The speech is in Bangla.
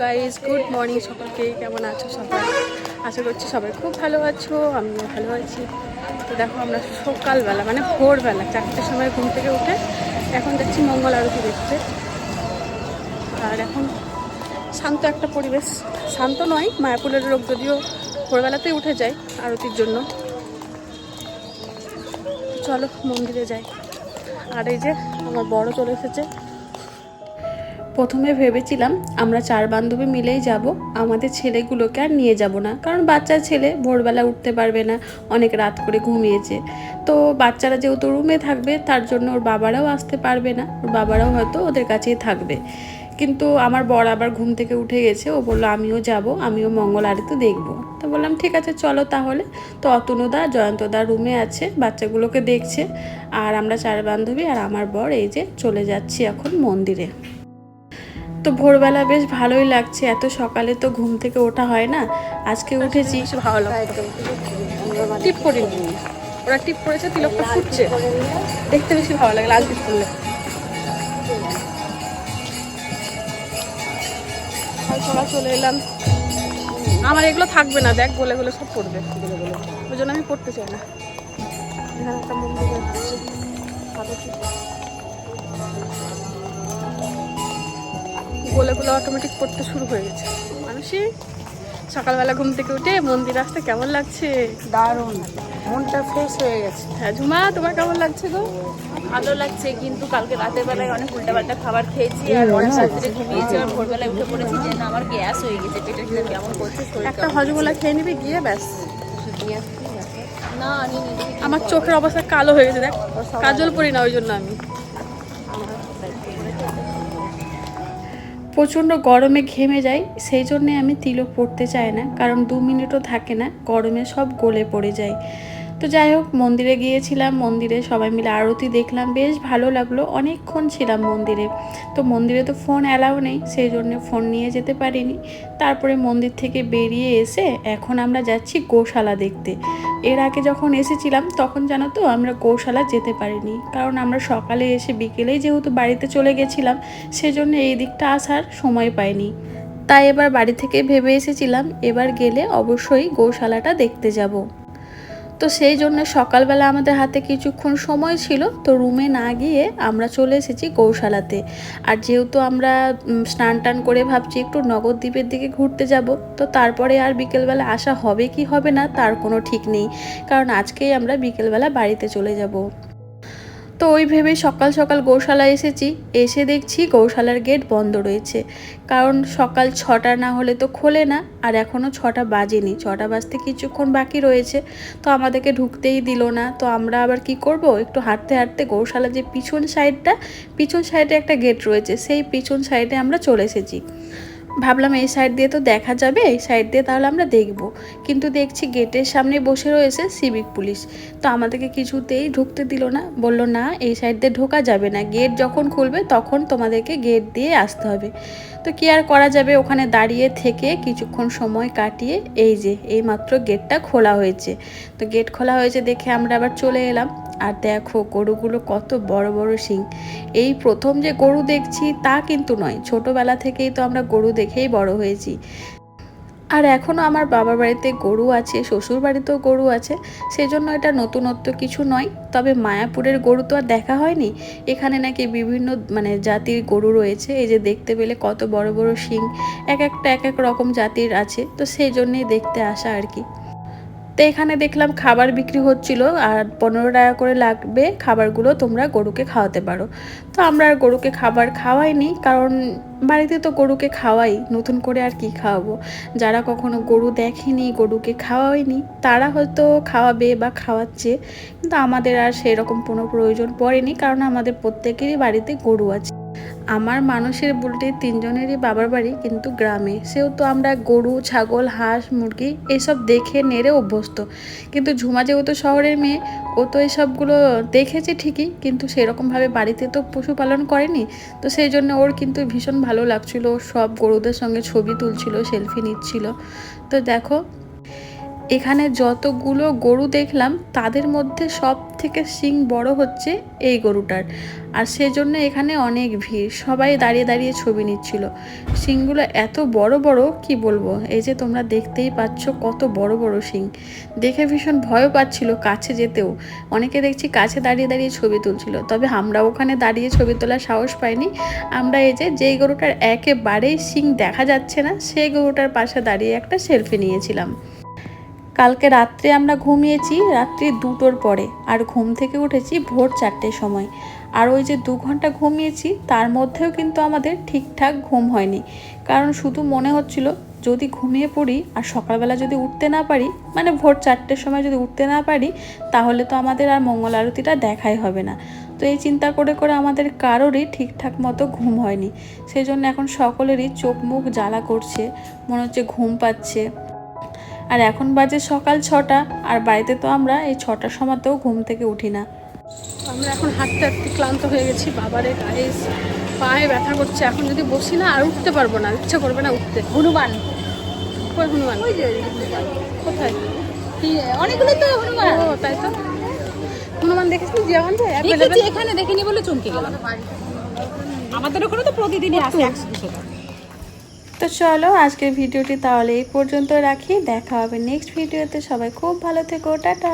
গাইস গুড মর্নিং সকলকে। কেমন আছো সবাই? আশা করছি সবাই খুব ভালো আছো, আমিও ভালো আছি। তো দেখো, আমরা সকালবেলা মানে ভোরবেলা, চারটের সময় ঘুম থেকে উঠে এখন যাচ্ছি মঙ্গল আরতি দেখতে। আর এখন শান্ত একটা পরিবেশ। শান্ত নয়, মায়াপুরের লোক যদিও ভোরবেলাতেই উঠে যায় আরতির জন্য। চলো মন্দিরে যাই। আর এই যে আমার বড় চলে এসেছে। প্রথমে ভেবেছিলাম আমরা চার বান্ধবী মিলেই যাব, আমাদের ছেলেগুলোকে আর নিয়ে যাব না। কারণ বাচ্চা ছেলে ভোরবেলা উঠতে পারবে না, অনেক রাত করে ঘুমিয়েছে। তো বাচ্চারা যেহেতু রুমে থাকবে, তার জন্য ওর বাবারাও আসতে পারবে না। ওর বাবারাও হয়তো ওদের কাছেই থাকবে। কিন্তু আমার বর আবার ঘুম থেকে উঠে গেছে। ও বলল আমিও যাব আমিও মঙ্গল আরতি দেখব। তো বললাম ঠিক আছে চলো তাহলে। তো অতনুদা জয়ন্তদা রুমে আছে বাচ্চাগুলোকে দেখছে। আর আমরা চার বান্ধবী আর আমার বর এই যে চলে যাচ্ছি এখন মন্দিরে। তো ভোরবেলা বেশ ভালোই লাগছে এত সকালে তো ঘুম থেকে ওঠা হয় না। আজকে উঠেছি ভালো লাগছে। টিপ করিনি। ওরা টিপ করেছে তিলকটা ফুটছে। দেখতে বেশি ভালো লাগে লাল টিপ করলে। সকাল চলে এলাম। আমার এগুলো থাকবে না, দেখ গোলে গোলে সব পড়বে। ওই জন্য আমি পড়তে চাই না। এখানে আছে। গোলেগুলো অটোমেটিক পড়তে শুরু হয়ে গেছে। মানুষই সকালবেলা ঘুম থেকে উঠে মন্দির আসতে কেমন লাগছে? দারুণ। মনটা ফ্রেশ হয়ে গেছে। হ্যাঁ ঝুমা তোমার কেমন লাগছে গো? ভালো লাগছে কিন্তু কালকে রাতের বেলায় অনেক উল্টাপাল্টা খাবার খেয়েছি আর অনেক রাত্রে ঘুমিয়েছি আর ভোরবেলায় উঠে পড়েছি যে না আমার গ্যাস হয়ে গেছে পেটের ভিতরে কেমন করছে একটা হজমোলা খেয়ে নিবি গিয়ে ব্যাস। না আমার চোখের অবস্থা কালো হয়ে গেছে দেখ। কাজল পরি না ওই জন্য আমি। প্রচণ্ড গরমে ঘেমে যাই, সেই জন্যে আমি তিলক পড়তে চাই না, কারণ দু মিনিটও থাকে না, গরমে সব গলে পড়ে যায়। তো যাই হোক, মন্দিরে গিয়েছিলাম, মন্দিরে সবাই মিলে আরতি দেখলাম, বেশ ভালো লাগল। অনেকক্ষণ ছিলাম মন্দিরে। তো মন্দিরে তো ফোন অ্যালাউ নেই, সেই জন্য ফোন নিয়ে যেতে পারিনি। তারপরে মন্দির থেকে বেরিয়ে এসে এখন আমরা যাচ্ছি গোশালা দেখতে। এর আগে যখন এসেছিলাম, তখন জানো তো আমরা গোশালা যেতে পারিনি। কারণ আমরা সকালে এসে বিকেলেই যেহেতু বাড়িতে চলে গেছিলাম, সেজন্য এই দিকটা আসার সময় পাইনি। তাই এবার বাড়ি থেকে ভেবে এসেছিলাম, এবার গেলে অবশ্যই গোশালাটা দেখতে যাব। তো সেই জন্য সকালবেলা আমাদের হাতে কিছুক্ষণ সময় ছিল, তো রুমে না গিয়ে আমরা চলে এসেছি গৌশালাতে। আর যেহেতু আমরা স্নান টান করে ভাবছি একটু নগরদ্বীপের দিকে ঘুরতে যাব, তো তারপরে আর বিকেলবেলা আসা হবে কি হবে না তার কোনো ঠিক নেই, কারণ আজকেই আমরা বিকেলবেলা বাড়িতে চলে যাব। তো ওই ভেবে সকাল সকাল গৌশালা এসেছি। এসে দেখছি গৌশালার গেট বন্ধ রয়েছে। কারণ সকাল ছটা না হলে তো খোলে না, আর এখনও ছটা বাজেনি। ছটা বাজতে কিছুক্ষণ বাকি রয়েছে। তো আমাদেরকে ঢুকতেই দিল না। তো আমরা আবার কি করব? একটু হাঁটতে হাঁটতে গৌশালা যে পিছন সাইডটা পিছন সাইডে একটা গেট রয়েছে। সেই পিছন সাইডে আমরা চলে এসেছি। ভাবলাম এই সাইড দিয়ে তো দেখা যাবে, এই সাইড দিয়ে তাহলে আমরা দেখব। কিন্তু দেখছি গেটের সামনে বসে রয়েছে সিভিক পুলিশ তো আমাদেরকে কিছুতেই ঢুকতে দিল না, বলল, না, এই সাইড দিয়ে ঢোকা যাবে না। গেট যখন খুলবে তখন তোমাদেরকে গেট দিয়ে আসতে হবে। তো কি আর করা যাবে? ওখানে দাঁড়িয়ে থেকে কিছুক্ষণ সময় কাটিয়ে এই যে এই মাত্র গেটটা খোলা হয়েছে। তো গেট খোলা হয়েছে দেখে আমরা আবার চলে এলাম। আর দেখো গরুগুলো কত বড় বড় শিং। এই প্রথম যে গরু দেখছি তা কিন্তু নয়, ছোটবেলা থেকেই তো আমরা গরু দেখেই বড় হয়েছি। আর এখনও আমার বাবার বাড়িতে গরু আছে, শ্বশুর বাড়িতেও গরু আছে, সেজন্য এটা নতুনত্ব কিছু নয়। তবে মায়াপুরের গরু তো আর দেখা হয়নি। এখানে নাকি বিভিন্ন মানে জাতির গরু রয়েছে। এই যে দেখতে পেলে কত বড় বড় শিং, এক একটা এক এক রকম জাতির আছে। তো সেই জন্যেই দেখতে আসা আর কি। তো এখানে দেখলাম খাবার বিক্রি হচ্ছিল আর পনেরো টাকা করে লাগবে খাবারগুলো তোমরা গরুকে খাওয়াতে পারো। তো আমরা আর গরুকে খাবার খাওয়াইনি কারণ বাড়িতে তো গরুকে খাওয়াই, নতুন করে আর কি খাওয়াবো? যারা কখনো গরু দেখেনি, গরুকে খাওয়াইনি তারা হয়তো খাওয়াবে বা খাওয়াচ্ছে, কিন্তু আমাদের আর সেরকম কোনো প্রয়োজন পড়েনি কারণ আমাদের প্রত্যেকেরই বাড়িতে গরু আছে। আমার মানুষের বলতে তিনজনেরই বাবার বাড়ি, কিন্তু গ্রামে। সেহেতু আমরা গরু, ছাগল, হাঁস, মুরগি এসব দেখে নেড়ে অভ্যস্ত। কিন্তু ঝুমা যেহেতু শহরের মেয়ে, ও তো এসবগুলো দেখেছে ঠিকই, কিন্তু সেরকমভাবে বাড়িতে তো পশুপালন করেনি। তো সেই জন্য ওর কিন্তু ভীষণ ভালো লাগছিল। সব গরুদের সঙ্গে ছবি তুলছিল, সেলফি নিচ্ছিল। তো দেখো এখানে যতগুলো গরু দেখলাম, তাদের মধ্যে সব থেকে শিং বড় হচ্ছে এই গরুটার। আর সেজন্য এখানে অনেক ভিড়। সবাই দাঁড়িয়ে দাঁড়িয়ে ছবি নিচ্ছিল। শিংগুলো এত বড় বড়, কি বলব? এই যে তোমরা দেখতেই পাচ্ছ কত বড় বড় শিং। দেখে ভীষণ ভয়ও পাচ্ছিল কাছে যেতেও। অনেকে দেখছি কাছে দাঁড়িয়ে দাঁড়িয়ে ছবি তুলছিল। তবে আমরা ওখানে দাঁড়িয়ে ছবি তোলার সাহস পাইনি। আমরা এই যে, যেই গরুটার একেবারেই শিং দেখা যাচ্ছে না, সেই গরুটার পাশে দাঁড়িয়ে একটা সেলফি নিয়েছিলাম। কালকে রাত্রে আমরা ঘুমিয়েছি, রাত্রি দুটোর পরে, আর ঘুম থেকে উঠেছি ভোর চারটের সময়। আর ওই যে দু ঘণ্টা ঘুমিয়েছি, তার মধ্যেও কিন্তু আমাদের ঠিকঠাক ঘুম হয়নি। কারণ শুধু মনে হচ্ছিল, যদি ঘুমিয়ে পড়ি আর সকালবেলা যদি উঠতে না পারি মানে ভোর চারটের সময় যদি উঠতে না পারি, তাহলে তো আমাদের আর মঙ্গল আরতিটা দেখাই হবে না। তো এই চিন্তা করে করে আমাদের কারোরই ঠিকঠাক মতো ঘুম হয়নি। সেই জন্য এখন সকলেরই চোখ মুখ জ্বালা করছে, মনে হচ্ছে ঘুম পাচ্ছে। আর এখন বাজে সকাল ছটা আর বাড়িতে তো আমরা এই ছটার সময়তেও ঘুম থেকে উঠি না। আমরা এখন হাঁটতে হাঁটতে ক্লান্ত হয়ে গেছি বাবারে গায়ে পায়ে ব্যথা করছে। এখন যদি বসি না আর উঠতে পারব না ইচ্ছা করবে না উঠতে। হনুমান। কই হনুমান। কোথায়? অনেকগুলো তো হনুমান। ও তাই তো। হনুমান দেখেছিস যেমন যে দেখেছি এখানে দেখিনি বলে চমকে গেলাম। আমাদের ওখানে তো প্রতিদিনই আসে একশো তো চলো আজকের ভিডিওটি তাহলে এই পর্যন্ত রাখি। দেখা হবে নেক্সট ভিডিওতে সবাই খুব ভালো থেকো। টাটা।